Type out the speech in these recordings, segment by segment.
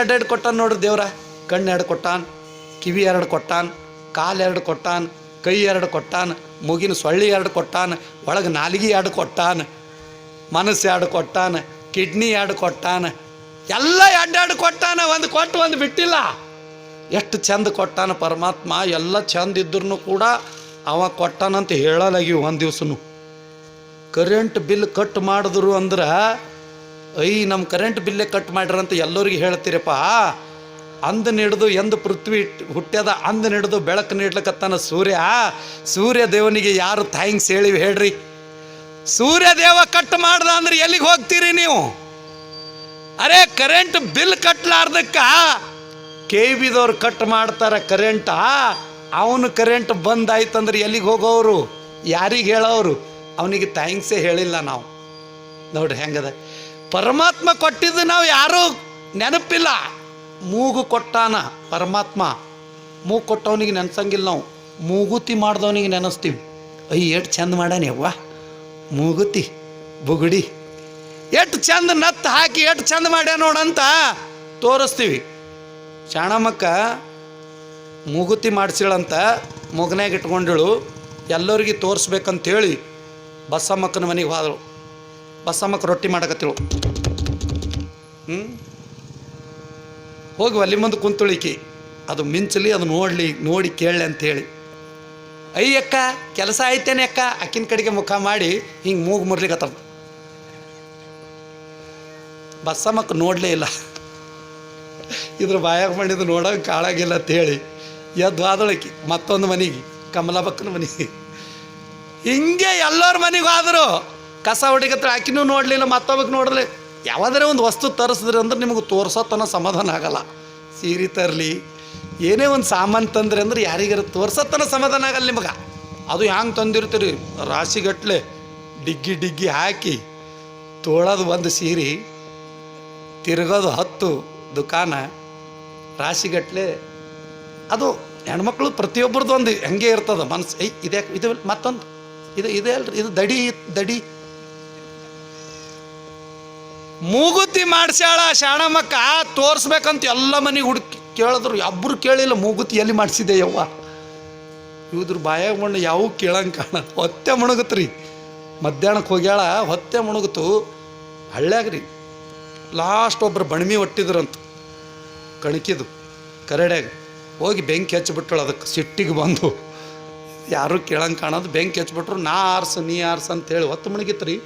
ಎರಡೆರಡು ಕೊಟ್ಟಾನ ನೋಡ್ರಿ ದೇವ್ರ. ಕಣ್ಣು ಎರಡು ಕೊಟ್ಟಾನ, ಕಿವಿ ಎರಡು ಕೊಟ್ಟಾನ, ಕಾಲು ಎರಡು ಕೊಟ್ಟಾನ, ಕೈ ಎರಡು ಕೊಟ್ಟಾನ, ಮೂಗಿನ ಸೊಳ್ಳಿ ಎರಡು ಕೊಟ್ಟಾನ, ಒಳಗೆ ನಾಲಿಗೆ ಎರಡು ಕೊಟ್ಟಾನ, ಮನಸ್ಸು ಎರಡು ಕೊಟ್ಟಾನ, ಕಿಡ್ನಿ ಎರಡು ಕೊಟ್ಟಾನ, ಎಲ್ಲ ಎರಡೆರಡು ಕೊಟ್ಟಾನ, ಒಂದು ಕೊಟ್ಟು ಒಂದು ಬಿಟ್ಟಿಲ್ಲ. ಎಷ್ಟು ಚಂದ ಕೊಟ್ಟಾನ ಪರಮಾತ್ಮ, ಎಲ್ಲ ಚಂದ ಇದ್ರೂ ಕೂಡ ಅವ ಕೊಟ್ಟಾನಂತ ಹೇಳಲಾಗಿ ಒಂದು ದಿವ್ಸನು. ಕರೆಂಟ್ ಬಿಲ್ ಕಟ್ ಮಾಡಿದ್ರು ಅಂದ್ರೆ ಐ ನಮ್ಮ ಕರೆಂಟ್ ಬಿಲ್ಲೇ ಕಟ್ ಮಾಡ್ರಂತ ಎಲ್ಲರಿಗೆ ಹೇಳ್ತೀರಪ್ಪ. ಅಂದ ನಿಡ್ದು, ಎಂದು ಪೃಥ್ವಿ ಹುಟ್ಟ್ಯದ, ಅಂದ ನಿಡ್ದು ಬೆಳಕು ನೀಡ್ಲಕತ್ತಾನ ಸೂರ್ಯ. ಸೂರ್ಯ ದೇವನಿಗೆ ಯಾರು ಥ್ಯಾಂಕ್ಸ್ ಹೇಳಿವಿ ಹೇಳ್ರಿ. ಸೂರ್ಯ ದೇವ ಕಟ್ ಮಾಡ್ದ ಅಂದ್ರೆ ಎಲ್ಲಿಗೆ ಹೋಗ್ತೀರಿ ನೀವು? ಅರೆ ಕರೆಂಟ್ ಬಿಲ್ ಕಟ್ಲಾರ್ದಕ್ಕ ಕೆ ಬಿದವ್ರು ಕಟ್ ಮಾಡ್ತಾರ ಕರೆಂಟ ಅವನು ಕರೆಂಟ್ ಬಂದಾಯ್ತಂದ್ರೆ ಎಲ್ಲಿಗೆ ಹೋಗೋರು ಯಾರಿಗೆ ಹೇಳೋರು ಅವನಿಗೆ ಥ್ಯಾಂಕ್ಸೇ ಹೇಳಿಲ್ಲ ನಾವು. ನೋಡ್ರಿ ಹೆಂಗದ? ಪರಮಾತ್ಮ ಕೊಟ್ಟಿದ್ದು ನಾವು ಯಾರೂ ನೆನಪಿಲ್ಲ. ಮೂಗು ಕೊಟ್ಟಾನ ಪರಮಾತ್ಮ. ಮೂಗು ಕೊಟ್ಟವನಿಗೆ ನೆನ್ಸಂಗಿಲ್ಲ ನಾವು. ಮೂಗುತಿ ಮಾಡಿದವನಿಗೆ ನೆನೆಸ್ತೀವಿ. ಅಯ್ಯ, ಎಷ್ಟು ಚಂದ ಮಾಡಾನೆ ಅವ್ವ. ಮೂಗುತಿ, ಬುಗುಡಿ. ಎಷ್ಟು ಚಂದ ನತ್ತು ಹಾಕಿ ಎಷ್ಟು ಚಂದ ಮಾಡ್ಯ ನೋಡಂತ ತೋರಿಸ್ತೀವಿ. ಶಾಣಮಕ್ಕ ಮೂಗುತಿ ಮಾಡಿಸಿಳಂತ ಮಗನಾಗ ಇಟ್ಕೊಂಡಳು ಎಲ್ಲರಿಗೆ ತೋರಿಸ್ಬೇಕಂತೇಳಿ ಬಸಮ್ಮಕ್ಕನ ಮನೆಗೆ ಹೋದಳು. ಬಸಮ್ಮಕ್ಕ ರೊಟ್ಟಿ ಮಾಡಕತ್ತಿಳು. ಹ್ಞೂ ಹೋಗಿ ಅಲ್ಲಿ ಮುಂದೆ ಕುಂತುಳಿಕಿ. ಅದು ಮಿಂಚಲಿ ಅದು ನೋಡಲಿ, ನೋಡಿ ಕೇಳಲಿ ಅಂತೇಳಿ. ಅಯ್ಯಕ್ಕ ಕೆಲಸ ಆಯ್ತೇನೆ ಅಕ್ಕ. ಅಕ್ಕಿನ ಕಡೆಗೆ ಮುಖ ಮಾಡಿ ಹಿಂಗೆ ಮೂಗು ಮುರ್ಲಿಕತ್ತವ ಬಸ್ಸಮ್ಮಕ್ಕ ನೋಡಲೇ ಇಲ್ಲ. ಇದ್ರ ಬಾಯಾಗ ಮಾಡಿದ್ದು ನೋಡೋಕೆ ಕಾಳಾಗಿಲ್ಲ ಅಂತೇಳಿ. ಎದ್ದು ಆದಳಕಿ, ಮತ್ತೊಂದು ಮನೆಗೆ, ಕಮಲಾಬಕ್ಕನ ಮನೆಗೆ. ಹಿಂಗೆ ಎಲ್ಲರ ಮನೆಗೂ ಹೋದರು ಕಸ ಹೊಡಿಗತ್ರ ಆಕಿನೂ ನೋಡಲಿಲ್ಲ ಮತ್ತೊಬ್ಬಕ್ಕೆ ನೋಡಲಿ ಯಾವುದಾರ ಒಂದು ವಸ್ತು ತರಿಸಿದ್ರೆ ಅಂದ್ರೆ ನಿಮಗೆ ತೋರ್ಸೋತನ ಸಮಾಧಾನ ಆಗಲ್ಲ. ಸೀರೆ ತರಲಿ, ಏನೇ ಒಂದು ಸಾಮಾನು ತಂದ್ರೆ ಅಂದ್ರೆ ಯಾರಿಗಾರ ತೋರ್ಸೋತನ ಸಮಾಧಾನ ಆಗಲ್ಲ ನಿಮಗೆ. ಅದು ಹ್ಯಾಂಗೆ ತಂದಿರ್ತೀರಿ? ರಾಶಿಗಟ್ಲೆ ಡಿಗ್ಗಿ ಡಿಗ್ಗಿ ಹಾಕಿ ತೋಳೋದು ಒಂದು ಸೀರೆ, ತಿರುಗೋದು ಹತ್ತು ದುಕಾನ, ರಾಶಿಗಟ್ಲೆ, ಅದು ಹೆಣ್ಮಕ್ಳು ಪ್ರತಿಯೊಬ್ಬರದ್ದು ಒಂದು ಹೆಂಗೆ ಇರ್ತದ ಮನಸ್ಸು ಐ ಇದೇ ಇದು ಮತ್ತೊಂದು, ಇದು, ಇದೆ ಅಲ್ರಿ ಇದು ದಡಿ ದಡಿ ಮೂಗುತಿ ಮಾಡಿಸ್ಯಾಳ ಶಾಣಮ್ಮಕ್ಕ ತೋರಿಸ್ಬೇಕಂತ ಎಲ್ಲ ಮನೆಗೆ ಹುಡುಕಿ ಕೇಳಿದ್ರು. ಒಬ್ಬರು ಕೇಳಿಲ್ಲ, ಮೂಗುತಿ ಎಲ್ಲಿ ಮಾಡಿಸಿದೆ ಯವ್ವ? ಇವ್ರ ಬಾಯಾಗ ಮಣ್ಣು ಯಾವ ಕೇಳಂಗೆ ಕಾಣ ಹೊತ್ತೆ ಮುಣಗತ್ರಿ. ಮಧ್ಯಾಹ್ನಕ್ಕೆ ಹೋಗ್ಯಾಳ, ಹೊತ್ತೆ ಮುಣುಗತು. ಹಳ್ಳ್ಯಾಗ ರೀ ಲಾಸ್ಟ್ ಒಬ್ರು ಬಣ್ಮಿ ಒಟ್ಟಿದ್ರಂತ. ಕಣಕಿದು, ಕರಡ್ಯಾಗ. ಹೋಗಿ ಬೆಂಕಿ ಹಚ್ಚಿಬಿಟ್ಟಳು ಅದಕ್ಕೆ ಸಿಟ್ಟಿಗೆ ಬಂದು. ಯಾರು ಕೇಳಂಗೆ ಕಾಣೋದು. ಬೆಂಕಿ ಹಚ್ಬಿಟ್ರು, ನಾ ಆರ್ಸು, ನೀ ಆರ್ಸು ಅಂತೇಳಿ ಹೊತ್ತು ಮುಣಗಿತ್ತು ರೀ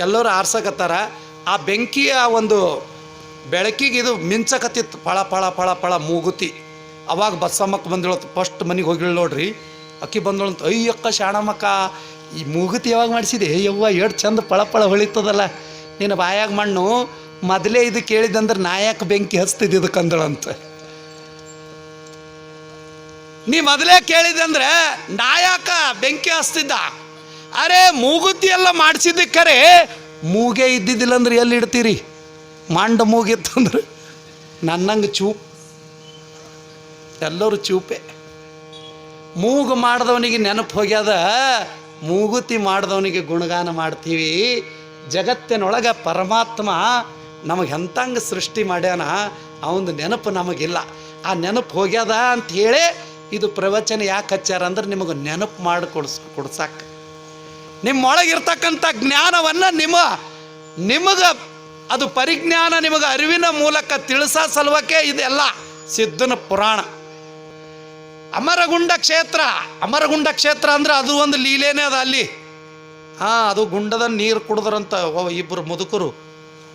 ಎಲ್ಲರೂ ಆರ್ಸಕತ್ತಾರ. ಆ ಬೆಂಕಿಯ ಒಂದು ಬೆಳಕಿಗೆ ಇದು ಮಿಂಚಕತ್ತಿತ್ತು. ಪಳ ಪಳ ಪಳ ಪಳ ಮೂಗುತಿ. ಅವಾಗ ಬಸ್ಸಮ್ಮಕ್ಕೆ ಬಂದಿಳತ್ತು. ಫಸ್ಟ್ ಮನೆಗೆ ಹೋಗಿಳು ನೋಡ್ರಿ. ಅಕ್ಕಿ ಬಂದಳಂತ, ಅಯ್ಯಕ್ಕ ಶಾಣಮ್ಮಕ್ಕ, ಈ ಮೂಗುತಿ ಯಾವಾಗ ಮಾಡಿಸಿದೆ? ಯವ್ವ ಎಷ್ಟು ಚಂದ ಪಳ ಪಳ ಹೊಳಿತದಲ್ಲ. ನಿನ್ನ ಬಾಯಾಗ ಮಣ್ಣು, ಮೊದಲೇ ಇದು ಕೇಳಿದಂದ್ರೆ ನಾಯಕ ಬೆಂಕಿ ಹಚ್ತಿದ್ದು ಇದಕ್ಕೆ ಅಂದಳಂತ. ನೀ ಮೊದಲೇ ಕೇಳಿದಂದ್ರೆ ನಾಯಕ ಬೆಂಕಿ ಹಚ್ತಿದ್ದ? ಅರೆ, ಮೂಗುತಿ ಎಲ್ಲ ಮಾಡಿಸಿದ್ದಕ್ಕರೆ ಮೂಗೆ ಇದ್ದಿದ್ದಿಲ್ಲ ಅಂದ್ರೆ ಎಲ್ಲಿ ಇಡ್ತೀರಿ? ಮಂಡ ಮೂಗಿತ್ತಂದ್ರೆ ನನ್ನಂಗೆ ಚೂಪ್. ಎಲ್ಲರೂ ಚೂಪೆ. ಮೂಗು ಮಾಡಿದವನಿಗೆ ನೆನಪು ಹೋಗ್ಯದ, ಮೂಗುತಿ ಮಾಡಿದವನಿಗೆ ಗುಣಗಾನ ಮಾಡ್ತೀವಿ. ಜಗತ್ತಿನೊಳಗೆ ಪರಮಾತ್ಮ ನಮಗೆ ಎಂತಂಗೆ ಸೃಷ್ಟಿ ಮಾಡ್ಯಾನ ಅವನ ನೆನಪು ನಮಗಿಲ್ಲ. ಆ ನೆನಪು ಹೋಗ್ಯದ ಅಂತ ಹೇಳಿ ಇದು ಪ್ರವಚನ ಯಾಕೆ ಹಚ್ಚಾರ ಅಂದ್ರೆ ನಿಮಗೆ ನೆನಪು ಮಾಡಿ ಕೊಡ್ಸ್ ಕೊಡ್ಸಕ್ಕೆ ನಿಮ್ಮೊಳಗಿರ್ತಕ್ಕಂಥ ಜ್ಞಾನವನ್ನ ನಿಮ್ಮ, ನಿಮಗೆ, ಅದು ಪರಿಜ್ಞಾನ ನಿಮಗೆ ಅರಿವಿನ ಮೂಲಕ ತಿಳಿಸೋ ಸಲುವಕ್ಕೆ ಇದೆಲ್ಲ ಸಿದ್ಧನ ಪುರಾಣ. ಅಮರಗುಂಡ ಕ್ಷೇತ್ರ ಅಮರಗುಂಡ ಕ್ಷೇತ್ರ ಅಂದ್ರೆ ಅದು ಒಂದು ಲೀಲೆನೇ ಅದ ಅಲ್ಲಿ. ಹಾಂ, ಅದು ಗುಂಡದ ನೀರು ಕುಡಿದ್ರಂತ ಇಬ್ಬರು ಮುದುಕರು.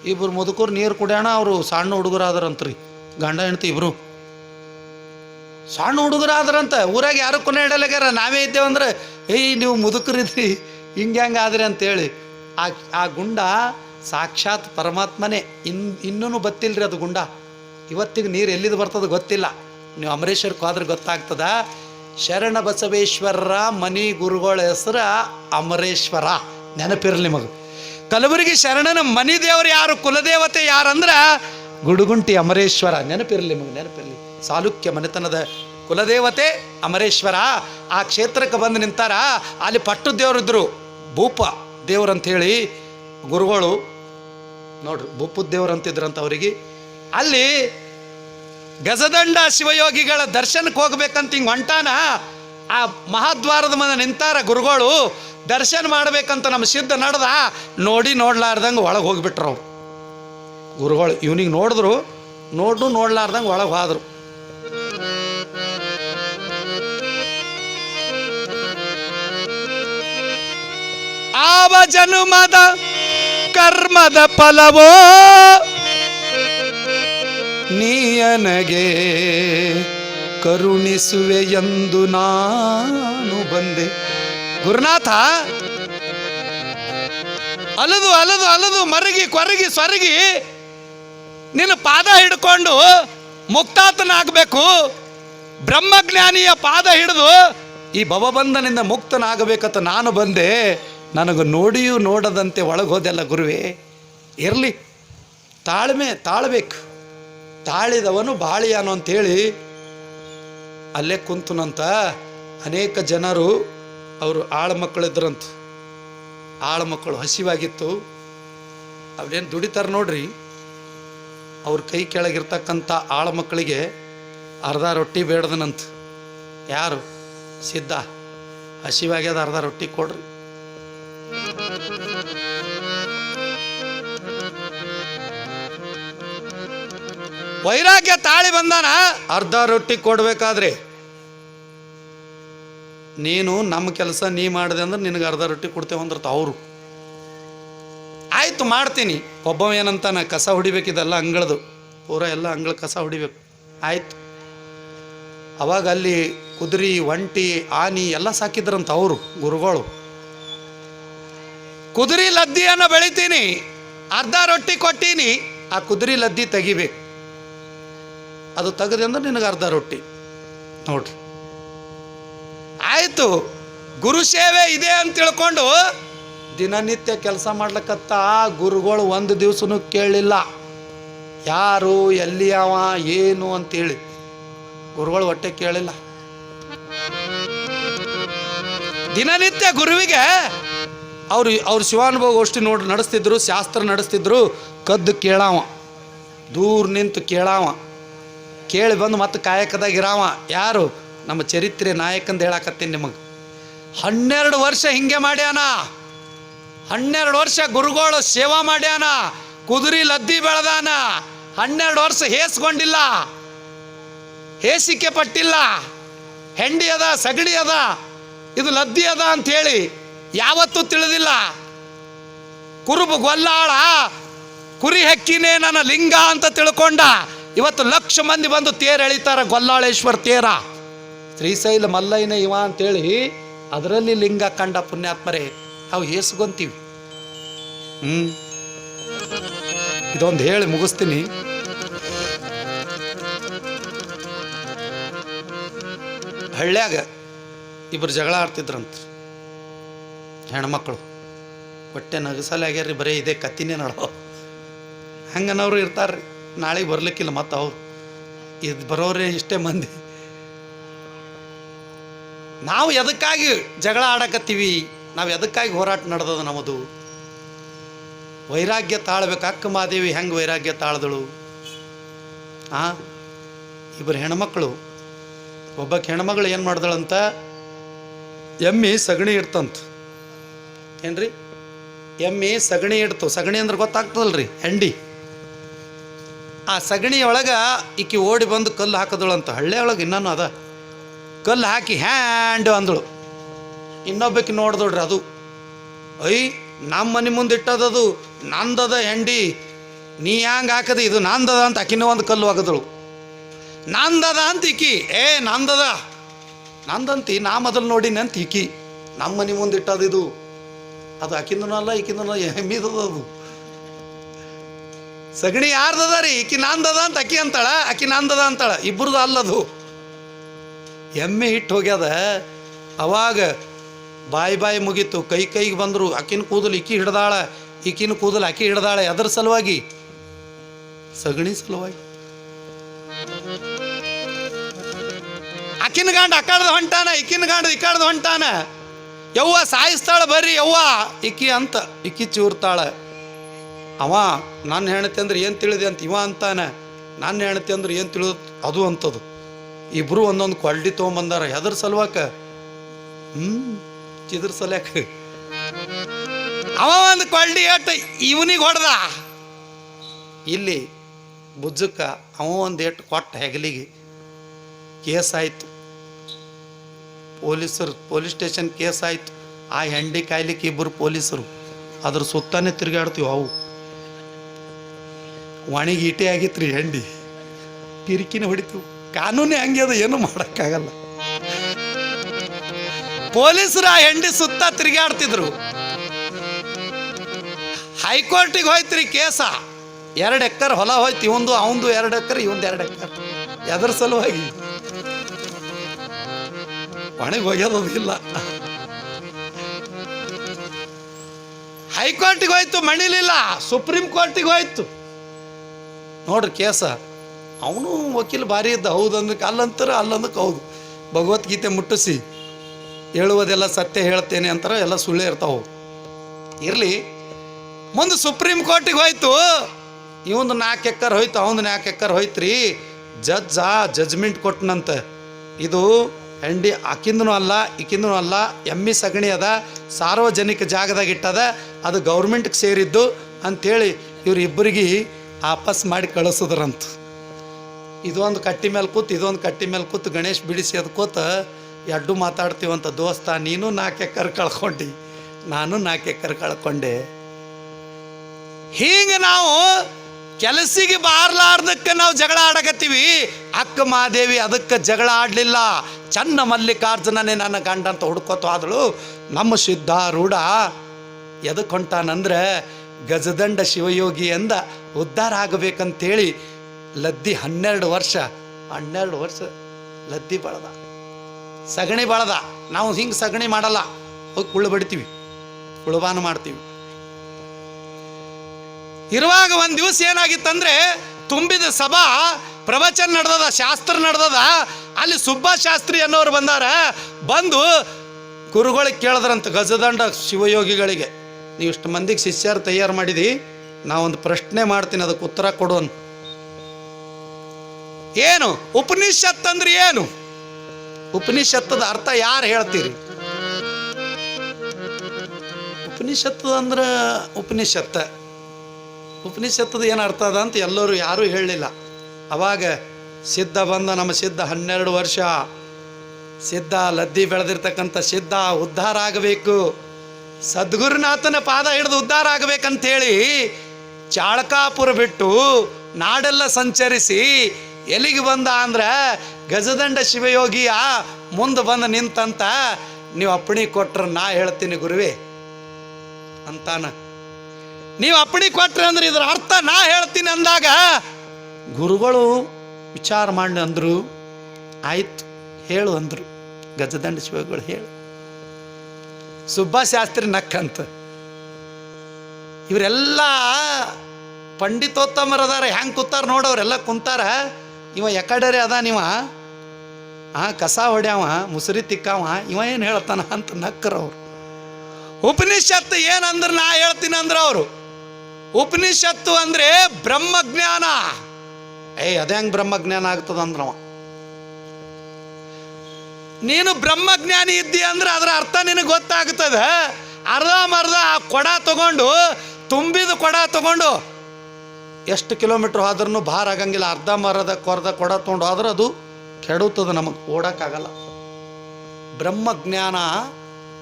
ಇಬ್ಬರು ಮುದುಕರು ನೀರು ಕುಡಿಯೋಣ, ಅವರು ಸಣ್ಣ ಹುಡುಗರಾದ್ರಂತ್ರಿ. ಗಂಡ ಹೆಂಡ್ತಿ ಇಬ್ರು. ಸಣ್ಣ ಹುಡುಗರಾದ್ರಂತ, ಊರಾಗ ಯಾರು ಕೊನೆ ಇಡಲಾಗ್ಯಾರ ನಾವೇ ಇದ್ದೇವಂದ್ರೆ, ಏಯ್, ನೀವು ಮುದುಕರಿದ್ರಿ. ಹಿಂಗೆ ಹೆಂಗೆ ಅಂತ ಅಂತೇಳಿ. ಆ ಆ ಗುಂಡ ಸಾಕ್ಷಾತ್ ಪರಮಾತ್ಮನೇ. ಇನ್ ಇನ್ನೂ ಬತ್ತಿಲ್ರಿ ಅದು ಗುಂಡ. ಇವತ್ತಿಗೆ ನೀರು ಎಲ್ಲಿದು ಬರ್ತದೆ ಗೊತ್ತಿಲ್ಲ. ನೀವು ಅಮರೇಶ್ವರಕ್ಕೆ ಹೋದ್ರೆ ಗೊತ್ತಾಗ್ತದ. ಶರಣ ಬಸವೇಶ್ವರರ ಮನಿ ಗುರುಗಳ ಹೆಸರು ಅಮರೇಶ್ವರ. ನೆನಪಿರಲಿ ನಿಮಗೆ ಕಲಬುರಗಿ ಶರಣನ ಮನಿ ದೇವರು ಯಾರು, ಕುಲದೇವತೆ ಯಾರಂದ್ರೆ ಗುಡುಗುಂಟಿ ಅಮರೇಶ್ವರ. ನೆನಪಿರಲಿ ನಿಮಗೆ ನೆನಪಿರಲಿ. ಸಾಲುಕ್ಯ ಮನೆತನದ ಕುಲದೇವತೆ ಅಮರೇಶ್ವರ. ಆ ಕ್ಷೇತ್ರಕ್ಕೆ ಬಂದು ನಿಂತಾರ. ಅಲ್ಲಿ ಪಟ್ಟು ದೇವರಿದ್ರು ಭೂಪ ಹೇಳಿ ಗುರುಗಳು, ನೋಡ್ರಿ, ಭೂಪದ ಅಂತಿದ್ರಂತ ಅವರಿಗೆ. ಅಲ್ಲಿ ಗಜದಂಡ ಶಿವಯೋಗಿಗಳ ದರ್ಶನಕ್ಕೆ ಹೋಗ್ಬೇಕಂತ ಹಿಂಗೆ ಹೊಂಟಾನ, ಆ ಮಹಾದ್ವಾರದ ಮನೆ ನಿಂತಾರ ಗುರುಗಳು, ದರ್ಶನ ಮಾಡ್ಬೇಕಂತ ನಮ್ಮ ಸಿದ್ಧ ನಡೆದ, ನೋಡಿ ನೋಡ್ಲಾರ್ದಂಗೆ ಒಳಗೆ ಹೋಗ್ಬಿಟ್ರು ಅವ್ರು. ಗುರುಗಳು, ಇವನಿಗೆ ನೋಡಿದ್ರು ನೋಡು ನೋಡ್ಲಾರ್ದಂಗೆ ಒಳಗೆ ಹೋದ್ರು. ಆವ ಜನುಮದ ಕರ್ಮದ ಫಲವೋ? ನೀಯನಗೆ ಕರುಣಿಸುವೆ ಎಂದು ನಾನು ಬಂದೆ. ಗುರುನಾಥ! ಅಲದು ಅಲದು ಅಲದು, ಮರಗಿ, ಕೊರಗಿ ಸೊರಗಿ ನಿನ್ನ ಪಾದ ಹಿಡ್ಕೊಂಡು ಮುಕ್ತಾತನಾಗಬೇಕು. ಬ್ರಹ್ಮಜ್ಞಾನಿಯ ಪಾದ ಹಿಡಿದು ಈ ಭವಬಂಧನಿಂದ ಮುಕ್ತನಾಗಬೇಕಂತ ನಾನು ಬಂದೆ. ನನಗೆ ನೋಡಿಯೂ ನೋಡದಂತೆ ಒಳಗೋದೆಲ್ಲ ಗುರುವೇ, ಇರಲಿ, ತಾಳ್ಮೆ, ತಾಳ್ಬೇಕು. ತಾಳಿದವನು ಬಾಳಿಯಾನು ಅಂತೇಳಿ ಅಲ್ಲೇ ಕುಂತನಂತ ಅನೇಕ ಜನರು ಅವರು ಆಳು ಮಕ್ಕಳಿದ್ರಂತ ಆಳು ಮಕ್ಕಳು ಹಸಿವಾಗಿತ್ತು. ಅವ್ರೇನು ದುಡಿತಾರೆ ನೋಡ್ರಿ. ಅವ್ರ ಕೈ ಕೆಳಗಿರ್ತಕ್ಕಂಥ ಆಳ ಮಕ್ಕಳಿಗೆ ಅರ್ಧ ರೊಟ್ಟಿ ಬೇಡ್ದನಂತ. ಯಾರು? ಸಿದ್ಧ. ಹಸಿವಾಗ್ಯದ ಅರ್ಧ ರೊಟ್ಟಿ ಕೊಡ್ರಿ. ವೈರಾಗ್ಯ ತಾಳಿ ಬಂದಾನ? ಅರ್ಧ ರೊಟ್ಟಿ ಕೊಡ್ಬೇಕಾದ್ರೆ. ನೀನು ನಮ್ಮ ಕೆಲಸ ನೀ ಮಾಡಿದೆ ಅಂದ್ರೆ ನಿನಗೆ ಅರ್ಧ ರೊಟ್ಟಿ ಕೊಡ್ತೇವೆ ಅಂದ್ರೆ ಅವರು. ಆಯ್ತು ಮಾಡ್ತೀನಿ. ಒಬ್ಬ ಏನಂತಾನ? ಕಸ ಹೊಡಿಬೇಕಿದೆಲ್ಲ ಅಂಗಳದು. ಪೂರ ಎಲ್ಲ ಅಂಗಳ ಕಸ ಹೊಡಿಬೇಕು. ಆಯ್ತು. ಅವಾಗ ಅಲ್ಲಿ ಕುದುರೆ, ಒಂಟಿ, ಆನಿ ಎಲ್ಲ ಸಾಕಿದ್ರಂತ ಅವರು, ಗುರುಗಳು. ಕುದುರೆ ಲದ್ದಿಯನ್ನು ಬೆಳಿತೀನಿ. ಅರ್ಧ ರೊಟ್ಟಿ ಕೊಟ್ಟೀನಿ. ಆ ಕುದುರೆ ಲದ್ದಿ ತೆಗಿಬೇಕು. ಅದು ತೆಗೆದೆ ಅಂದ್ರೆ ನಿನಗೆ ಅರ್ಧ ರೊಟ್ಟಿ. ನೋಡ್ರಿ. ಆಯಿತು. ಗುರು ಸೇವೆ ಇದೆ ಅಂತ ತಿಳ್ಕೊಂಡು ದಿನನಿತ್ಯ ಕೆಲಸ ಮಾಡ್ಲಕ್ಕತ್ತ ಗುರುಗಳು ಒಂದು ದಿವಸನೂ ಕೇಳಲಿಲ್ಲ ಯಾರು, ಎಲ್ಲಿ ಅವ, ಏನು ಅಂತೇಳಿ ಗುರುಗಳು ಹೊಟ್ಟೆ ಕೇಳಿಲ್ಲ. ದಿನನಿತ್ಯ ಗುರುವಿಗೆ ಅವ್ರು ಅವ್ರು ಶಿವಾನುಭವ ಗೋಷ್ಠಿ ನೋಡಿ ನಡೆಸ್ತಿದ್ರು, ಶಾಸ್ತ್ರ ನಡೆಸ್ತಿದ್ರು, ಕದ್ದು ಕೇಳಾವ. ದೂರ ನಿಂತು ಕೇಳಾವ. ಕೇಳಿ ಬಂದು ಮತ್ತೆ ಕಾಯಕದಾಗ ಇರಾವ. ಯಾರು? ನಮ್ಮ ಚರಿತ್ರೆ ನಾಯಕಂದು ಹೇಳಾಕತ್ತೀನಿ ನಿಮಗೆ. ಹನ್ನೆರಡು ವರ್ಷ ಹಿಂಗೆ ಮಾಡ್ಯಾನ. ಹನ್ನೆರಡು ವರ್ಷ ಗುರುಗಳು ಸೇವಾ ಮಾಡ್ಯಾನ. ಕುದುರಿ ಲದ್ದಿ ಬೆಳೆದಾನ. ಹನ್ನೆರಡು ವರ್ಷ ಹೇಸ್ಕೊಂಡಿಲ್ಲ ಹೇಸಿಕೆ ಪಟ್ಟಿಲ್ಲ. ಹೆಂಡಿ ಅದ, ಸಗಣಿ ಅದ, ಇದು ಲದ್ದಿ ಅದ ಅಂತ ಹೇಳಿ ಯಾವತ್ತೂ ತಿಳಿದಿಲ್ಲ. ಕುರುಬು ಗೊಲ್ಲಾಳ, ಕುರಿ ಹಕ್ಕಿನೇ ನನ್ನ ಲಿಂಗ ಅಂತ ತಿಳ್ಕೊಂಡ. ಇವತ್ತು ಲಕ್ಷ ಮಂದಿ ಬಂದು ತೇರು ಎಳಿತಾರ ಗೊಲ್ಲಾಳೇಶ್ವರ ತೇರ. ಶ್ರೀಶೈಲ ಮಲ್ಲಯ್ಯನ ಇವ ಅಂತೇಳಿ ಅದರಲ್ಲಿ ಲಿಂಗ ಕಂಡ ಪುಣ್ಯಾತ್ಮರೇ, ನಾವು ಹೇಸ್ಕೊಂತೀವಿ ಹ್ಮ್. ಇದೊಂದು ಹೇಳಿ ಮುಗಿಸ್ತೀನಿ. ಹಳ್ಳ್ಯಾಗ ಇಬ್ಬರು ಜಗಳ ಆಡ್ತಿದ್ರಂತ ಹೆಣ್ಮಕ್ಳು. ಹೊಟ್ಟೆ ನಗಸಲೆ ಆಗ್ಯಾರ್ರಿ ಬರೀ ಇದೇ ಕತ್ತಿನೇ ನಡೋ. ಹಂಗನವರು ಇರ್ತಾರ್ರಿ. ನಾಳೆಗೆ ಬರ್ಲಿಕ್ಕಿಲ್ಲ ಮತ್ತು ಅವ್ರು. ಇದು ಬರೋರೇ ಇಷ್ಟೇ ಮಂದಿ. ನಾವು ಎದಕ್ಕಾಗಿ ಜಗಳ ಆಡಕತ್ತೀವಿ? ನಾವು ಎದಕ್ಕಾಗಿ ಹೋರಾಟ ನಡೆದದ ನಮ್ಮದು ವೈರಾಗ್ಯ ತಾಳ್ಬೇಕು. ಅಕ್ಕ ಮಾದೇವಿ ಹೆಂಗೆ ವೈರಾಗ್ಯ ತಾಳ್ದಳು? ಆ? ಇಬ್ಬರು ಹೆಣ್ಮಕ್ಳು. ಒಬ್ಬಕ್ಕೆ ಹೆಣ್ಮಗಳು ಏನು ಮಾಡ್ದಳಂತ? ಎಮ್ಮಿ ಸಗಣಿ ಇಡ್ತಂತ. ಏನ್ರಿ? ಎಮ್ಮಿ ಸಗಣಿ ಇಡ್ತು. ಸಗಣಿ ಅಂದ್ರೆ ಗೊತ್ತಾಗ್ತದಲ್ರಿ? ಹೆಂಡಿ. ಆ ಸಗಣಿ ಒಳಗೆ ಈಕಿ ಓಡಿ ಬಂದು ಕಲ್ಲು ಹಾಕಿದಳು ಅಂತ ಒಳಗೆ ಇನ್ನೂ ಅದ. ಕಲ್ಲು ಹಾಕಿ ಹ್ಯಾಂಡ್ ಅಂದಳು. ಇನ್ನೊಬ್ಬಕ್ಕೆ ನೋಡ್ದೋಡ್ರಿ ಅದು. ಐ, ನಮ್ಮ ಮನೆ ಮುಂದೆ ಇಟ್ಟದದು ನಂದದ ಹೆಂಡಿ. ನೀ ಹ್ಯಾಂಗೆ ಹಾಕದ? ಇದು ನಂದದ ಅಂತ ಆಕಿನ ಒಂದು ಕಲ್ಲು ಹಾಕದಳು. ನಂದದ ಅಂತ ಇಕಿ ಏ, ನಂದದ. ನಂದಂತಿ, ನಾ ಮೊದಲು ನೋಡಿನಿ ಅಂತ ಈಕಿ. ನಮ್ಮ ಮನೆ ಮುಂದೆ ಇಟ್ಟದ ಇದು. ಅದು ಆಕಿಂದನಲ್ಲ ಹೆಮ್ಮಿದದು ಹೆಮ್ಮಿದದ ಅದು. ಸಗಣಿ ಯಾರ್ದದ ರೀ? ಈಕಿ ನಾಂದದ ಅಂತ ಅಕ್ಕಿ ಅಂತಾಳ ಅಕ್ಕಿ ನಾಂದದ ಅಂತಾಳ. ಇಬ್ಬರದು ಅಲ್ಲದು. ಎಮ್ಮೆ ಹಿಟ್ಟು ಹೋಗ್ಯದ. ಅವಾಗ ಬಾಯಿ ಬಾಯಿ ಮುಗೀತು. ಕೈ ಕೈಗೆ ಬಂದರು. ಅಕ್ಕಿನ ಕೂದಲು ಇಕ್ಕಿ ಹಿಡ್ದಾಳ. ಈಕಿನ ಕೂದಲು ಅಕ್ಕಿ ಹಿಡ್ದಾಳೆ. ಅದರ ಸಲುವಾಗಿ ಸಗಣಿ ಸಲುವಾಗಿ. ಅಕ್ಕಿನ ಗಾಂಡ ಅಕ್ಕಾಡ್ದ ಹೊಂಟಾನ ಇಕ್ಕಿನ ಗಾಂಡ ಇಕ್ಕಾಡ್ದ ಹೊಂಟಾನ. ಯವ್ವ ಸಾಯಿಸ್ತಾಳ ಬರ್ರಿ ಯವ್ವ. ಇಕ್ಕಿ ಅಂತ ಇಕ್ಕಿ ಚೂರ್ತಾಳ. ಅವ ನನ್ನ ಹೆಣತಿ ಅಂದ್ರೆ ಏನು ತಿಳಿದೆ ಅಂತ ಇವ ಅಂತಾನ. ನನ್ನ ಹೆಣತಿ ಅಂದ್ರೆ ಏನು ತಿಳಿದು ಅದು ಅಂತದು. ಇಬ್ಬರು ಒಂದೊಂದು ಕ್ವಾಲಿಟಿ ತೊಗೊಂಬಂದಾರ. ಹೆದ್ರ ಸಲ್ವಾಕ? ಹ್ಞೂ ಚಿದ್ರ ಸಲ್ಯಾಕ. ಅವ ಒಂದು ಕ್ವಾಲಿಟಿ ಏಟ್ ಇವನಿಗೆ ಹೊಡೆದ? ಇಲ್ಲಿ ಬುಜ್ಜಕ್ಕ ಅವ ಒಂದು ಏಟು ಕೊಟ್ಟ ಹೆಗಲಿಗೆ. ಕೇಸ್ ಆಯ್ತು. ಪೊಲೀಸರು, ಪೊಲೀಸ್ ಸ್ಟೇಷನ್ ಕೇಸ್ ಆಯ್ತು. ಆ ಹೆಂಡಿ ಕಾಯ್ಲಿಕ್ಕೆ ಇಬ್ಬರು ಪೊಲೀಸರು. ಅದ್ರ ಸುತ್ತಾನೆ ತಿರುಗಾಡ್ತೀವಿ ಅವು. ಒಣಗಿ ಈಟೆ ರೀ ಹೆಂಡಿ. ಪಿರಿಕಿನ ಹೊಡಿತು. ಕಾನೂನೇ ಹಂಗೆ ಅದು, ಏನು ಮಾಡೋಕ್ಕಾಗಲ್ಲ. ಪೊಲೀಸರು ಹೆಂಡಿ ಸುತ್ತ ತಿರುಗಾಡ್ತಿದ್ರು. ಹೈಕೋರ್ಟಿಗೆ ಹೋಯ್ತ್ರಿ ಕೇಸ. ಎರಡು ಎಕ್ಕರ್ ಹೊಲ ಹೋಯ್ತು, ಇವಂದು, ಅವಂದು ಎರಡು ಎಕ್ಕರ್ ಇವಂದು ಎರಡು ಎಕ್ಕರ್ ಎದ್ರ ಸಲುವಾಗಿ. ಒಣಗಿ ಹೋಗ್ಯದಿಲ್ಲ ಹೈಕೋರ್ಟಿಗೆ ಹೋಯ್ತು, ಮಣಿಲಿಲ್ಲ. ಸುಪ್ರೀಂ ಕೋರ್ಟಿಗೆ ಹೋಯ್ತು. ನೋಡ್ರಿ ಕೇಸ, ಅವನು ವಕೀಲ ಭಾರಿ ಇದ್ದ, ಹೌದು ಅಂದಕ್ಕೆ ಅಲ್ಲಂತಾರೆ ಅಲ್ಲಂದಕ್ಕೆ ಹೌದು. ಭಗವದ್ಗೀತೆ ಮುಟ್ಟಿಸಿ, ಹೇಳುವುದೆಲ್ಲ ಸತ್ಯ ಹೇಳ್ತೇನೆ ಅಂತಾರೆ, ಎಲ್ಲ ಸುಳ್ಳೇ ಇರ್ತಾವೆ. ಇರಲಿ, ಮುಂದೆ ಸುಪ್ರೀಂ ಕೋರ್ಟಿಗೆ ಹೋಯ್ತು. ಇವಂದು ನಾಲ್ಕು ಎಕ್ಕರ್ ಹೋಯ್ತು ಅವನು ನಾಲ್ಕು ಎಕ್ಕರ್ ಹೋಯ್ತ್ರಿ. ಆ ಜಜ್ಮೆಂಟ್ ಕೊಟ್ಟನಂತೆ ಇದು ಹೆಂಡಿ ಆಕಿಂದನೂ ಅಲ್ಲ ಈಕಿಂದನೂ ಅಲ್ಲ ಎಮ್ಮಿ ಸಗಣಿ ಅದ, ಸಾರ್ವಜನಿಕ ಜಾಗದಾಗ ಇಟ್ಟದ, ಅದು ಗೌರ್ಮೆಂಟ್ಗೆ ಸೇರಿದ್ದು, ಅಂಥೇಳಿ ಇವರಿಬ್ಬರಿಗೆ ವಾಪಸ್ ಮಾಡಿ ಕಳಿಸಿದ್ರಂತ. ಇದೊಂದು ಕಟ್ಟಿ ಮೇಲೆ ಕೂತು, ಇದೊಂದು ಕಟ್ಟಿ ಮೇಲೆ ಕೂತು ಗಣೇಶ್ ಬಿಡಿಸಿ ಅದು ಕೂತ ಎಡ್ಡು ಮಾತಾಡ್ತೀವಂತ ದೋಸ್ತ, ನೀನು ನಾಲ್ಕು ಕರ್ ಕಳ್ಕೊಂಡಿ, ನಾನು ನಾಲ್ಕು ಎಕರೆ ಕಳ್ಕೊಂಡೆ. ಹೀಗೆ ನಾವು ಕೆಲಸಿಗೆ ಬಾರ್ಲಾರ್ದಕ್ಕೆ ನಾವು ಜಗಳ ಆಡಕತ್ತೀವಿ. ಅಕ್ಕ ಮಹಾದೇವಿ ಅದಕ್ಕೆ ಜಗಳ ಆಡಲಿಲ್ಲ. ಚನ್ನ ಮಲ್ಲಿಕಾರ್ಜುನನೇ ನನ್ನ ಗಂಡ ಅಂತ ಹುಡ್ಕೋತ ಆದಳು. ನಮ್ಮ ಸಿದ್ಧಾರೂಢ ಎದಕ್ಕೆ ಹೊಂಟಾನಂದ್ರೆ ಗಜದಂಡ ಶಿವಯೋಗಿ ಎಂದ ಉದ್ಧಾರ ಆಗಬೇಕಂತೇಳಿ ಲದ್ದಿ ಹನ್ನೆರಡು ವರ್ಷ ಹನ್ನೆರಡು ವರ್ಷ ಲದ್ದಿ ಬಳದ. ಸಗಣಿ ಬಳದ. ನಾವು ಹಿಂಗೆ ಸಗಣಿ ಮಾಡಲ್ಲ. ಹೋಗಿ ಕುಳ್ಳು ಬಡಿತೀವಿ ಕುಳುಬಾನ ಮಾಡ್ತೀವಿ. ಇರುವಾಗ ಒಂದು ದಿವಸ ಏನಾಗಿತ್ತಂದ್ರೆ ತುಂಬಿದ ಸಭಾ, ಪ್ರವಚನ ನಡೆದದ, ಶಾಸ್ತ್ರ ನಡೆದದ, ಅಲ್ಲಿ ಸುಬ್ಬಾ ಶಾಸ್ತ್ರಿ ಅನ್ನೋರು ಬಂದಾರ, ಬಂದು ಗುರುಗಳಿಗೆ ಕೇಳಿದ್ರಂತ ಗಜದಂಡ ಶಿವಯೋಗಿಗಳಿಗೆ. ನೀವು ಇಷ್ಟು ಮಂದಿಗೆ ಶಿಷ್ಯರು ತಯಾರು ಮಾಡಿದಿ, ನಾವೊಂದು ಪ್ರಶ್ನೆ ಮಾಡ್ತೀನಿ, ಅದಕ್ಕೆ ಉತ್ತರ ಕೊಡೋನ್. ಏನು? ಉಪನಿಷತ್ ಅಂದ್ರೆ ಏನು? ಉಪನಿಷತ್ತದ ಅರ್ಥ ಯಾರು ಹೇಳ್ತೀರಿ? ಉಪನಿಷತ್ತದ ಅಂದ್ರೆ ಉಪನಿಷತ್ತ ಉಪನಿಷತ್ತದ ಏನು ಅರ್ಥ ಅದ ಅಂತ ಎಲ್ಲರೂ ಯಾರೂ ಹೇಳಲಿಲ್ಲ. ಅವಾಗ ಸಿದ್ಧ ಬಂದ ನಮ್ಮ ಸಿದ್ಧ ಹನ್ನೆರಡು ವರ್ಷ. ಸಿದ್ಧ ಲದ್ದಿ ಬೆಳೆದಿರ್ತಕ್ಕಂಥ ಸಿದ್ಧ ಉದ್ಧಾರ ಆಗಬೇಕು. ಸದ್ಗುರುನಾಥನ ಪಾದ ಹಿಡಿದು ಉದ್ಧಾರ ಆಗಬೇಕಂತೇಳಿ ಚಾಳಕಾಪುರ ಬಿಟ್ಟು ನಾಡೆಲ್ಲ ಸಂಚರಿಸಿ ಎಲ್ಲಿಗೆ ಬಂದ ಅಂದ್ರೆ ಗಜದಂಡ ಶಿವಯೋಗಿಯ ಮುಂದೆ ಬಂದು ನಿಂತಂತ ನೀವು ಅಪ್ಪಣಿ ಕೊಟ್ರ ನಾ ಹೇಳ್ತೀನಿ ಗುರುವೇ ಅಂತಾನ. ನೀವು ಅಪ್ಪಣಿ ಕೊಟ್ರಿ ಅಂದ್ರೆ ಇದರ ಅರ್ಥ ನಾ ಹೇಳ್ತೀನಿ ಅಂದಾಗ ಗುರುಗಳು ವಿಚಾರ ಮಾಡಿ ಅಂದರು, ಆಯ್ತು, ಹೇಳು ಅಂದರು. ಗಜದಂಡ ಶಿವಗಳು ಹೇಳು. ಸುಬ್ಬಾಶಾಸ್ತ್ರಿ ನಕ್ಕಂತ ಇವರೆಲ್ಲ ಪಂಡಿತೋತ್ತಮರದಾರ ಹೆಂಗೆ ಕೂತಾರ ನೋಡವ್ರೆಲ್ಲ ಕುಂತಾರ. ಇವ ಎಕಡರೆ ಅದ ನೀವ. ಆ ಕಸ ಹೊಡ್ಯಾವ, ಮುಸುರಿ ತಿಕ್ಕಾವ, ಇವ ಏನು ಹೇಳ್ತಾನ ಅಂತ ನಕ್ಕರವ್ರು ಉಪನಿಷತ್ತು ಏನಂದ್ರೆ ನಾ ಹೇಳ್ತೀನಿ ಅಂದ್ರೆ ಅವರು. ಉಪನಿಷತ್ತು ಅಂದ್ರೆ ಬ್ರಹ್ಮಜ್ಞಾನ. ಏಯ್ ಅದೇ ಹೆಂಗೆ ಬ್ರಹ್ಮಜ್ಞಾನ ಆಗ್ತದ ಅಂದ್ರವ ನೀನು ಬ್ರಹ್ಮಜ್ಞಾನಿ ಇದ್ದಿ ಅಂದ್ರೆ ಅದರ ಅರ್ಥ ನಿನಗೆ ಗೊತ್ತಾಗ್ತದ? ಅರ್ಧ ಮರ್ಧ ಆ ಕೊಡ ತಗೊಂಡು, ತುಂಬಿದ ಕೊಡ ತಗೊಂಡು. ಎಷ್ಟು ಕಿಲೋಮೀಟ್ರ್ ಆದ್ರೂ ಭಾರ ಆಗಂಗಿಲ್ಲ. ಅರ್ಧ ಮರದ ಕೊರದ ಕೊಡ ತೊಗೊಂಡು ಆದ್ರೆ ಅದು ಕೆಡುತ್ತದೆ ನಮಗೆ, ಓಡೋಕ್ಕಾಗಲ್ಲ. ಬ್ರಹ್ಮಜ್ಞಾನ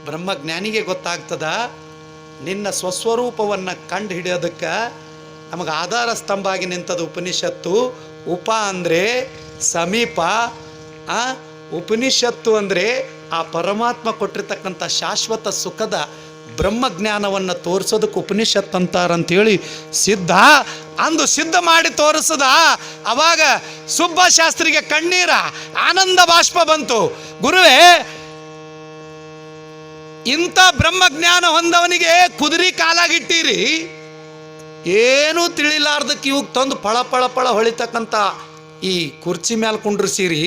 ಬ್ರಹ್ಮಜ್ಞಾನಿಗೆ ಗೊತ್ತಾಗ್ತದ. ನಿನ್ನ ಸ್ವಸ್ವರೂಪವನ್ನು ಕಂಡು ಹಿಡಿಯೋದಕ್ಕೆ ನಮಗೆ ಆಧಾರ ಸ್ತಂಭ ಆಗಿ ನಿಂತದ ಉಪನಿಷತ್ತು. ಉಪ ಅಂದರೆ ಸಮೀಪ, ಆ ಉಪನಿಷತ್ತು ಅಂದರೆ ಆ ಪರಮಾತ್ಮ ಕೊಟ್ಟಿರ್ತಕ್ಕಂಥ ಶಾಶ್ವತ ಸುಖದ ಬ್ರಹ್ಮಜ್ಞಾನವನ್ನು ತೋರಿಸೋದಕ್ಕೆ ಉಪನಿಷತ್ ಅಂತಾರಂತೇಳಿ ಸಿದ್ಧ. ಅಂದು ಸಿದ್ಧ ಮಾಡಿ ತೋರಿಸದ. ಅವಾಗ ಸುಬ್ಬ ಶಾಸ್ತ್ರಿಗೆ ಕಣ್ಣೀರ, ಆನಂದ ಬಾಷ್ಪ ಬಂತು. ಗುರುವೇ, ಇಂಥ ಬ್ರಹ್ಮಜ್ಞಾನ ಹೊಂದವನಿಗೆ ಕುದುರೆ ಕಾಲಾಗಿಟ್ಟಿರಿ ಏನೂ ತಿಳಿಲಾರ್ದಕ್ಕೆ ಇವಾಗ ತಂದು ಪಳ ಪಳ ಪಳ ಹೊಳಿತಕ್ಕಂಥ ಈ ಕುರ್ಚಿ ಮೇಲೆ ಕುಂಡ್ರಿಸಿರಿ.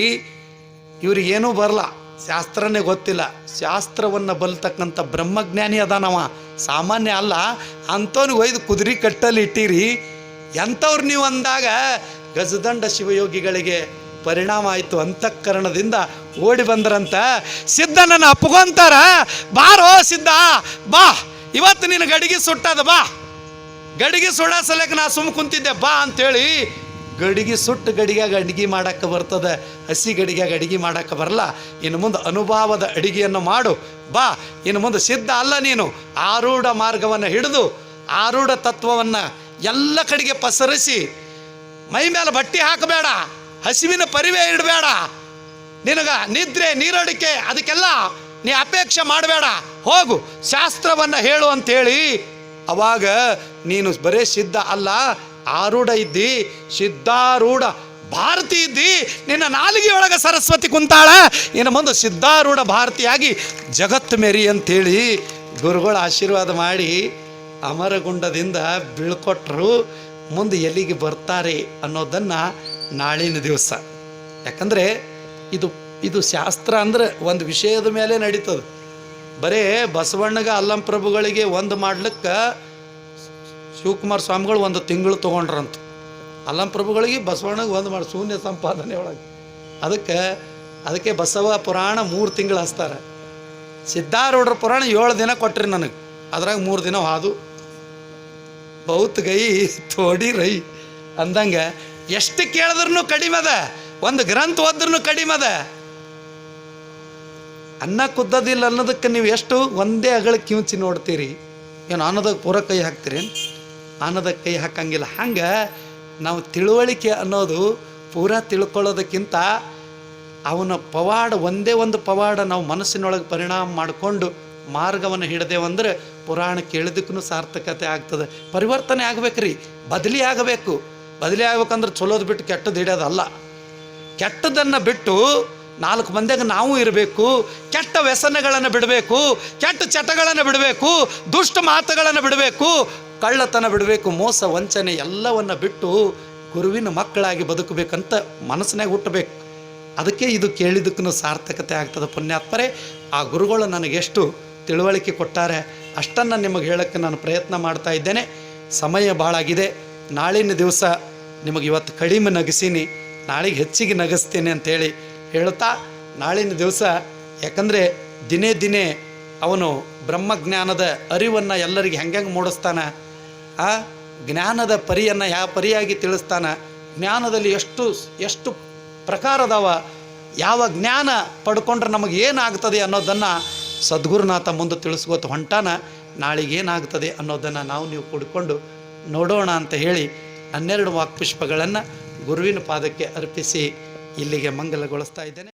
ಇವ್ರಿಗೇನೂ ಬರಲ್ಲ ಶಾಸ್ತ್ರನೇ ಗೊತ್ತಿಲ್ಲ. ಶಾಸ್ತ್ರವನ್ನು ಬಲ್ತಕ್ಕಂಥ ಬ್ರಹ್ಮಜ್ಞಾನಿ ಅದಾನವ. ಸಾಮಾನ್ಯ ಅಲ್ಲ. ಅಂಥವ್ನಿಗೆ ಒಯ್ದು ಕುದುರೆ ಕಟ್ಟಲ್ಲಿ ಇಟ್ಟಿರಿ. ಎಂಥವ್ರು ನೀವು ಅಂದಾಗ ಗಜದಂಡ ಶಿವಯೋಗಿಗಳಿಗೆ ಪರಿಣಾಮ ಆಯಿತು ಅಂತಃಕರಣದಿಂದ ಓಡಿ ಬಂದ್ರಂತ. ಸಿದ್ಧನನ್ನು ಅಪ್ಕೊಂತಾರ ಬಾರೋ ಸಿದ್ಧ ಬಾ. ಇವತ್ತು ನಿನ್ನ ಗಡಿಗೆ ಸುಟ್ಟದ ಬಾ. ಗಡಿಗೆ ಸುಡ ಸಲಕ್ಕೆ ನಾ ಸುಮ್ಮ ಕುಂತಿದ್ದೆ. ಬಾ ಅಂತೇಳಿ ಗಡಿಗೆ ಸುಟ್ಟು ಗಡಿಗ್ಯಾಗ ಅಡಿಗೆ ಮಾಡಕ್ಕೆ ಬರ್ತದೆ, ಹಸಿ ಗಡಿಗ್ಯಾಗ ಅಡಿಗೆ ಮಾಡಕ್ಕೆ ಬರಲ್ಲ. ಇನ್ನು ಮುಂದೆ ಅನುಭವದ ಅಡಿಗೆಯನ್ನು ಮಾಡು. ಬಾ, ಇನ್ನು ಮುಂದೆ ಸಿದ್ಧ ಅಲ್ಲ ನೀನು. ಆರೂಢ ಮಾರ್ಗವನ್ನು ಹಿಡಿದು, ಆರೂಢ ತತ್ವವನ್ನು ಎಲ್ಲ ಕಡೆಗೆ ಪಸರಿಸಿ, ಮೈ ಮೇಲೆ ಬಟ್ಟೆ ಹಾಕಬೇಡ, ಹಸಿವಿನ ಪರಿವೆ ಇಡಬೇಡ. ನಿನಗ ನಿದ್ರೆ, ನೀರಡಿಕೆ, ಅದಕ್ಕೆಲ್ಲ ನೀ ಅಪೇಕ್ಷೆ ಮಾಡಬೇಡ. ಹೋಗು, ಶಾಸ್ತ್ರವನ್ನು ಹೇಳು ಅಂತೇಳಿ. ಅವಾಗ ನೀನು ಬರೇ ಸಿದ್ಧ ಅಲ್ಲ ಆರೂಢ ಇದ್ದಿ, ಸಿದ್ಧಾರೂಢ ಭಾರತಿ ಇದ್ದಿ. ನಿನ್ನ ನಾಲಿಗೆ ಒಳಗೆ ಸರಸ್ವತಿ ಕುಂತಾಳ. ಇನ್ನು ಮುಂದೆ ಸಿದ್ಧಾರೂಢ ಭಾರತಿಯಾಗಿ ಜಗತ್ತು ಮೆರಿ ಅಂತೇಳಿ ಗುರುಗಳ ಆಶೀರ್ವಾದ ಮಾಡಿ ಅಮರಗುಂಡದಿಂದ ಬೀಳ್ಕೊಟ್ರು ಮುಂದೆ ಎಲ್ಲಿಗೆ ಬರ್ತಾರೆ ಅನ್ನೋದನ್ನು ನಾಳಿನ ದಿವಸ. ಯಾಕಂದರೆ ಇದು ಇದು ಶಾಸ್ತ್ರ ಅಂದ್ರೆ ಒಂದು ವಿಷಯದ ಮೇಲೆ ನಡೀತದೆ. ಬರೇ ಬಸವಣ್ಣಗ ಅಲ್ಲಂ ಪ್ರಭುಗಳಿಗೆ ಒಂದು ಮಾಡ್ಲಿಕ್ಕೆ ಶಿವಕುಮಾರ ಸ್ವಾಮಿಗಳು ಒಂದು ತಿಂಗಳು ತೊಗೊಂಡ್ರಂತ. ಅಲ್ಲಂ ಪ್ರಭುಗಳಿಗೆ ಬಸವಣ್ಣಗೆ ಒಂದು ಮಾಡಿ ಶೂನ್ಯ ಸಂಪಾದನೆ ಒಳಗೆ. ಅದಕ್ಕೆ ಅದಕ್ಕೆ ಬಸವ ಪುರಾಣ ಮೂರು ತಿಂಗಳು ಹಚ್ತಾರೆ. ಸಿದ್ಧಾರೂಢರ ಪುರಾಣ ಏಳು ದಿನ ಕೊಟ್ರಿ ನನಗೆ. ಅದ್ರಾಗ ಮೂರು ದಿನ ಹಾದು. ಬೌತ್ ಗೈ, ತೋಡಿ ರೈ ಅಂದಂಗೆ ಎಷ್ಟು ಕೇಳಿದ್ರೂ ಕಡಿಮೆ ಅದ. ಒಂದು ಗ್ರಂಥ ಓದ್ರೂ ಕಡಿಮೆ ಅದ. ಅನ್ನ ಕುದ್ದದಿಲ್ಲ ಅನ್ನೋದಕ್ಕೆ ನೀವು ಎಷ್ಟು ಒಂದೇ ಅಗಳ ಕಿಂಚಿ ನೋಡ್ತೀರಿ. ಏನು ಅನ್ನೋದಕ್ಕೆ ಪೂರ ಕೈ ಹಾಕ್ತೀರಿ ಅನ್ನೋದಕ್ಕೆ ಕೈ ಹಾಕಂಗಿಲ್ಲ. ಹಂಗೆ ನಾವು ತಿಳುವಳಿಕೆ ಅನ್ನೋದು ಪೂರಾ ತಿಳ್ಕೊಳ್ಳೋದಕ್ಕಿಂತ ಅವನ ಪವಾಡ ಒಂದೇ ಒಂದು ಪವಾಡ ನಾವು ಮನಸ್ಸಿನೊಳಗೆ ಪರಿಣಾಮ ಮಾಡಿಕೊಂಡು ಮಾರ್ಗವನ್ನು ಹಿಡ್ದೇವಂದ್ರೆ ಪುರಾಣ ಕೇಳಿದಕ್ಕೂ ಸಾರ್ಥಕತೆ ಆಗ್ತದೆ. ಪರಿವರ್ತನೆ ಆಗ್ಬೇಕ್ರಿ. ಬದಲಿ ಆಗಬೇಕು. ಬದಲಿ ಆಗ್ಬೇಕಂದ್ರೆ ಚಲೋದು ಬಿಟ್ಟು ಕೆಟ್ಟದ್ದು ಹಿಡಿಯೋದಲ್ಲ ಕೆಟ್ಟದನ್ನು ಬಿಟ್ಟು ನಾಲ್ಕು ಮಂದಿಗೆ ನಾವು ಇರಬೇಕು. ಕೆಟ್ಟ ವ್ಯಸನಗಳನ್ನು ಬಿಡಬೇಕು. ಕೆಟ್ಟ ಚಟಗಳನ್ನು ಬಿಡಬೇಕು. ದುಷ್ಟ ಮಾತುಗಳನ್ನು ಬಿಡಬೇಕು. ಕಳ್ಳತನ ಬಿಡಬೇಕು, ಮೋಸ, ವಂಚನೆ ಎಲ್ಲವನ್ನು ಬಿಟ್ಟು ಗುರುವಿನ ಮಕ್ಕಳಾಗಿ ಬದುಕಬೇಕಂತ ಮನಸ್ಸಿನಾಗ ಹುಟ್ಟಬೇಕು. ಅದಕ್ಕೆ ಇದು ಕೇಳಿದ್ದಕ್ಕೂ ಸಾರ್ಥಕತೆ ಆಗ್ತದೆ ಪುಣ್ಯಾತ್ಮರೇ. ಆ ಗುರುಗಳು ನನಗೆಷ್ಟು ತಿಳುವಳಿಕೆ ಕೊಟ್ಟಾರೆ, ಅಷ್ಟನ್ನು ನಿಮಗೆ ಹೇಳೋಕ್ಕೆ ನಾನು ಪ್ರಯತ್ನ ಮಾಡ್ತಾ ಇದ್ದೇನೆ. ಸಮಯ ಭಾಳಾಗಿದೆ ನಾಳಿನ ದಿವಸ ನಿಮಗೆ ಇವತ್ತು ಕಡಿಮೆ ನಗಿಸೀನಿ. ನಾಳೆಗೆ ಹೆಚ್ಚಿಗೆ ನಗಿಸ್ತೀನಿ ಅಂತೇಳಿ ಹೇಳ್ತಾ, ನಾಳಿನ ದಿವಸ ಯಾಕಂದರೆ ದಿನೇ ದಿನೇ ಅವನು ಬ್ರಹ್ಮಜ್ಞಾನದ ಅರಿವನ್ನು ಎಲ್ಲರಿಗೆ ಹೆಂಗೆ ಮೂಡಿಸ್ತಾನೆ ಆ ಜ್ಞಾನದ ಪರಿಯನ್ನು ಯಾವ ಪರಿಯಾಗಿ ತಿಳಿಸ್ತಾನೆ? ಜ್ಞಾನದಲ್ಲಿ ಎಷ್ಟು ಎಷ್ಟು ಪ್ರಕಾರದವ? ಯಾವ ಜ್ಞಾನ ಪಡ್ಕೊಂಡ್ರೆ ನಮಗೆ ಏನಾಗ್ತದೆ ಅನ್ನೋದನ್ನು ಸದ್ಗುರುನಾಥ ಮುಂದೆ ತಿಳಿಸ್ಕೋತ ಹೊಂಟಾನ. ನಾಳೆಗೆ ಏನಾಗ್ತದೆ ಅನ್ನೋದನ್ನು ನಾವು ನೀವು ಕುಡ್ಕೊಂಡು ನೋಡೋಣ ಅಂತ ಹೇಳಿ ಹನ್ನೆರಡು ವಾಕ್ಪುಷ್ಪಗಳನ್ನು ಗುರುವಿನ ಪಾದಕ್ಕೆ ಅರ್ಪಿಸಿ ಇಲ್ಲಿಗೆ ಮಂಗಲಗೊಳಿಸ್ತಾ ಇದ್ದೇನೆ.